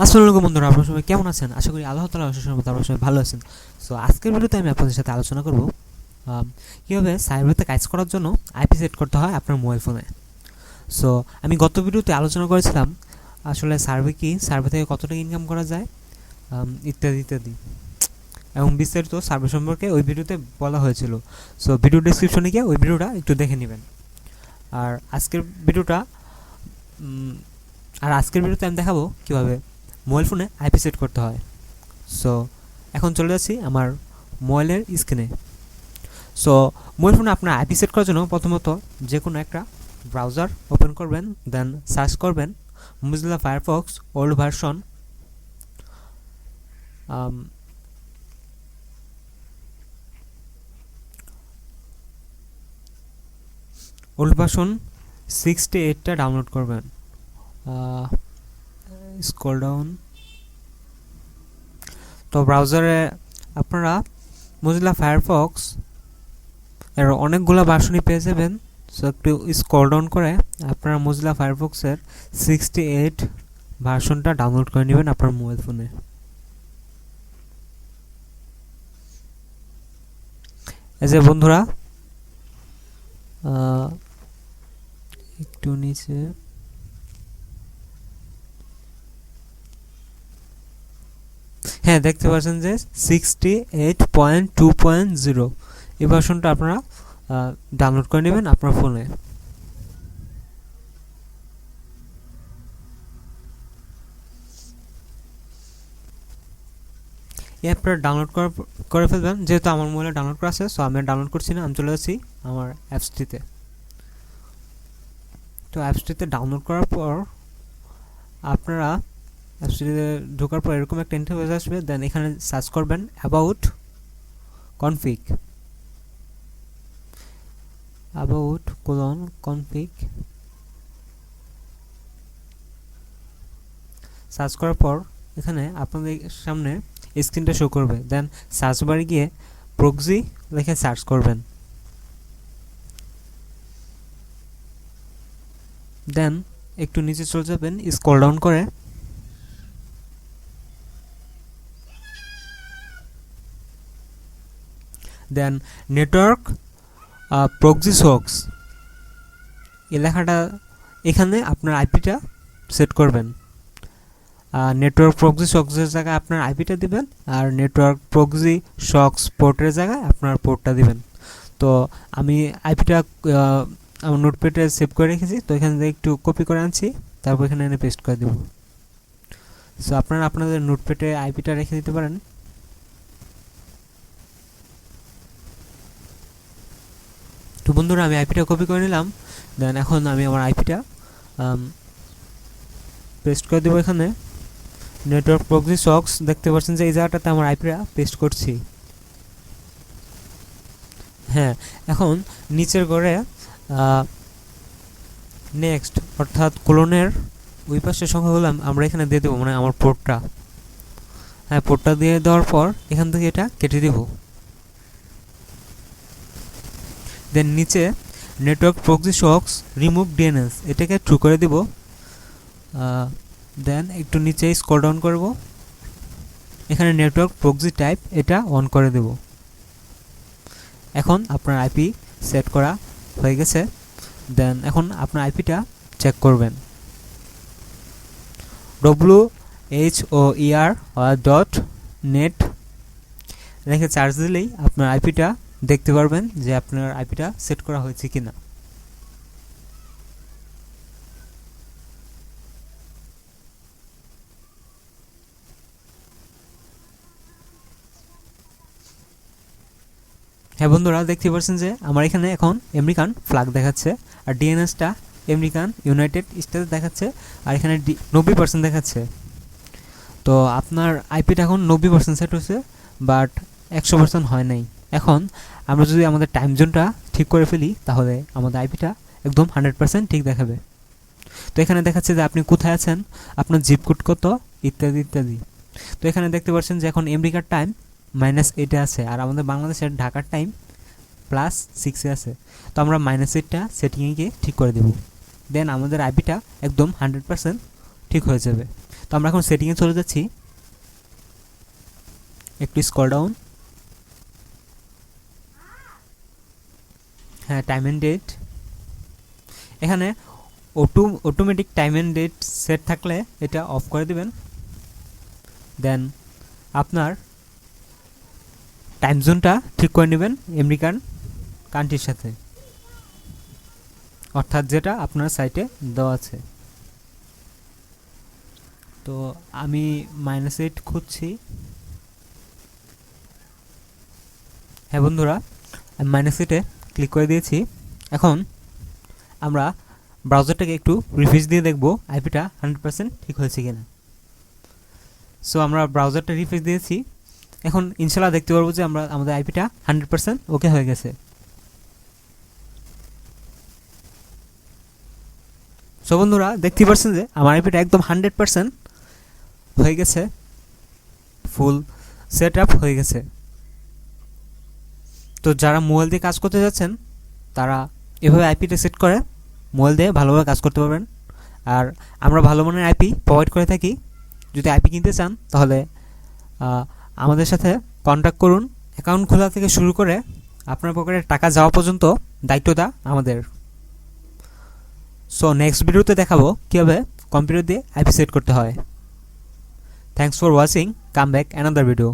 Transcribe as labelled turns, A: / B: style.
A: আসসালামু আলাইকুম বন্ধুরা, আপনার সবাই কেমন আছেন? আশা করি আল্লাহ তালা আশার মতো আপনার সবাই ভালো আছেন। সো আজকের ভিডিওতে আমি আপনাদের সাথে আলোচনা করব কীভাবে সাইবারতে কাজ করার জন্য আইপি সেট করতে হয় আপনার মোবাইল ফোনে। সো আমি গত ভিডিওতে আলোচনা করেছিলাম, আসলে সার্ভে কি সার্ভে থেকে কত টাকা ইনকাম করা যায় ইত্যাদি ইত্যাদি। এবং বিস্তারিত সার্ভে সম্পর্কে ওই ভিডিওতে বলা হয়েছিল। সো ভিডিও ডিসক্রিপশনে গিয়ে ওই ভিডিওটা একটু দেখে নেবেন। আর আজকের ভিডিওটা আর আজকের ভিডিওতে আমি দেখাবো কীভাবে মোবাইল ফোনে আইপি সেট করতে হয়। সো এখন চলে যাচ্ছি আমার মোবাইলের স্ক্রিনে সো মোবাইল ফোনে আপনার আইপি সেট করার জন্য প্রথমত যে কোনো একটা ব্রাউজার ওপেন করবেন দেন সার্চ করবেন Mozilla Firefox old version old version sixty এইটটা download করবেন। স্ক্রল ডাউন তো ব্রাউজারে আপনারা মজিলা ফায়ারফক্স এর অনেকগুলো ভার্সনই পেয়ে যাবেন। সো একটু স্ক্রল ডাউন করে আপনারা মজিলা ফায়ারফক্সের সিক্সটি এইট ভার্সনটা ডাউনলোড করে নেবেন আপনার মোবাইল ফোনে এই যে বন্ধুরা একটু নিচে হ্যাঁ দেখতে পাচ্ছেন যে sixty eight point two point zero এই ভার্সনটা আপনারা ডাউনলোড করে নেবেন আপনার ফোনে এই অ্যাপটা ডাউনলোড করে ফেলবেন, যেহেতু আমার মোবাইলে ডাউনলোড করা আছে সো আমি ডাউনলোড করছি না, আমি চলে যাচ্ছি আমার অ্যাপসটিতে তো অ্যাপসটিতে ডাউনলোড করার পর আপনারা ঢোকার পর এরকম একটা ইন্টারফেস আসবে দেন এখানে সার্চ করবেন about config about colon config search করার পর এখানে আপনাদের সামনে স্ক্রিনটা শো করবে। দেন সার্চ বারে গিয়ে প্রক্সি লিখে সার্চ করবেন। দেন একটু নিচে চলে যাবেন স্ক্রল ডাউন করে দেন নেটওয়ার্ক প্রক্সি সক্স। এই লেখাটা, এখানে আপনার আইপিটা সেট করবেন। নেটওয়ার্ক প্রক্সি সক্সের জায়গায় আপনার আইপিটা দিবেন, আর নেটওয়ার্ক প্রক্সি সক্স পোর্টের জায়গায় আপনার পোর্টটা দিবেন। তো আমি আইপিটা আমার নোটপ্যাডে সেভ করে রেখেছি, তো এখান থেকে একটু কপি করে আনছি, তারপর এখানে এনে পেস্ট করে দেবো। সো আপনারা আপনাদের নোটপ্যাডে আইপিটা রেখে দিতে পারেন। তো বন্ধুরা, আমি আইপিটা কপি করে নিলাম। দেন এখন আমি আমার আইপিটা পেস্ট করে দেবো এখানে। নেটওয়ার্ক প্রক্সি সক্স দেখতে পাচ্ছেন যে এই জায়গাটাতে আমার আইপিটা পেস্ট করছি। হ্যাঁ এখন নিচের ঘরে নেক্সট অর্থাৎ কোলনের ওই সংখ্যাগুলো আম- আমরা এখানে দিয়ে দেবো মানে আমার পোর্টটা হ্যাঁ পোর্টটা দিয়ে দেওয়ার পর এখান থেকে এটা কেটে দেব। দেন নিচে network proxy socks remove DNS এটাকে ট্রু করে দেব। দেন একটু নিচে স্ক্রল ডাউন করব। এখানে নেটওয়ার্ক প্রক্সি টাইপ এটা অন করে দেব। এখন আপনার আইপি সেট করা হয়ে গেছে। দেন এখন আপনার আইপিটা চেক করবেন। W H O E R dot net রেখে চার্জ দিলেই আপনার আইপিটা দেখতে পারবেন যে আপনার আইপিটা সেট করা হয়েছে কিনা। হ্যাঁ বন্ধুরা, দেখতে পাচ্ছেন যে আমার এখানে এখন আমেরিকান ফ্ল্যাগ দেখাচ্ছে, আর ডিএনএসটা আমেরিকান ইউনাইটেড স্টেটস দেখাচ্ছে, আর এখানে নব্বই পার্সেন্ট দেখাচ্ছে। তো আপনার আইপিটা এখন নব্বই পার্সেন্ট সেট হয়েছে বাট একশো পার্সেন্ট হয় নাই। এখন আমরা যদি আমাদের টাইম জোনটা ঠিক করে ফেলি, তাহলে আমাদের আইপিটা একদম হান্ড্রেড পার্সেন্ট ঠিক দেখাবে। তো এখানে দেখাচ্ছে যে আপনি কোথায় আছেন, আপনার জিপ কোড কত, ইত্যাদি ইত্যাদি। তো এখানে দেখতে পাচ্ছেন যে এখন আমেরিকার টাইম মাইনাস এইটে আছে, আর আমাদের বাংলাদেশের ঢাকার টাইম প্লাস সিক্সে আছে। তো আমরা মাইনাস এইটটা সেটিংয়ে ঠিক করে দেব। দেন আমাদের আইপিটা একদম হান্ড্রেড পার্সেন্ট ঠিক হয়ে যাবে। তো তো আমরা এখন সেটিংয়ে চলে যাচ্ছি। একটু scroll down time and date এখানে auto automatic time and date set থাকলে এটা অফ করে দিবেন। দেন আপনার টাইম জোনটা ঠিক করে নেবেন আমেরিকান কান্ট্রির সাথে। অর্থাৎ যেটা আপনার সাইটে দেওয়া আছে। তো আমি মাইনাস এইট খুঁজছি। হ্যাঁ বন্ধুরা মাইনাস এইটে ক্লিক করে দিয়েছি। এখন আমরা ব্রাউজারটাকে একটু রিফ্রেশ দিয়ে দেখব আইপিটা হান্ড্রেড পার্সেন্ট ঠিক হয়েছে কিনা। সো আমরা ব্রাউজারটা রিফ্রেশ দিয়েছি। এখন ইনশাল্লাহ দেখতে পারব যে আমরা, আমাদের আইপিটা হান্ড্রেড পার্সেন্ট ওকে হয়ে গেছে। সো বন্ধুরা দেখতে পাচ্ছেন যে আমার আইপিটা একদম হান্ড্রেড পার্সেন্ট হয়ে গেছে। ফুল সেট আপ হয়ে গেছে। তো যারা মোবাইল দিয়ে কাজ করতে যাচ্ছেন, তারা এভাবে আইপিটা সেট করে, মোবাইল দিয়ে ভালোভাবে কাজ করতে পারবেন। আর আমরা ভালো মানের আইপি প্রোভাইড করে থাকি। যদি আইপি কিনতে চান, তাহলে আমাদের সাথে কন্ট্যাক্ট করুন। অ্যাকাউন্ট খোলা থেকে শুরু করে আপনার পকেটে টাকা যাওয়া পর্যন্ত দায়িত্বটা আমাদের। সো নেক্সট ভিডিওতে দেখাবো কীভাবে কম্পিউটার দিয়ে আইপি সেট করতে হয়। Thanks for watching come back another video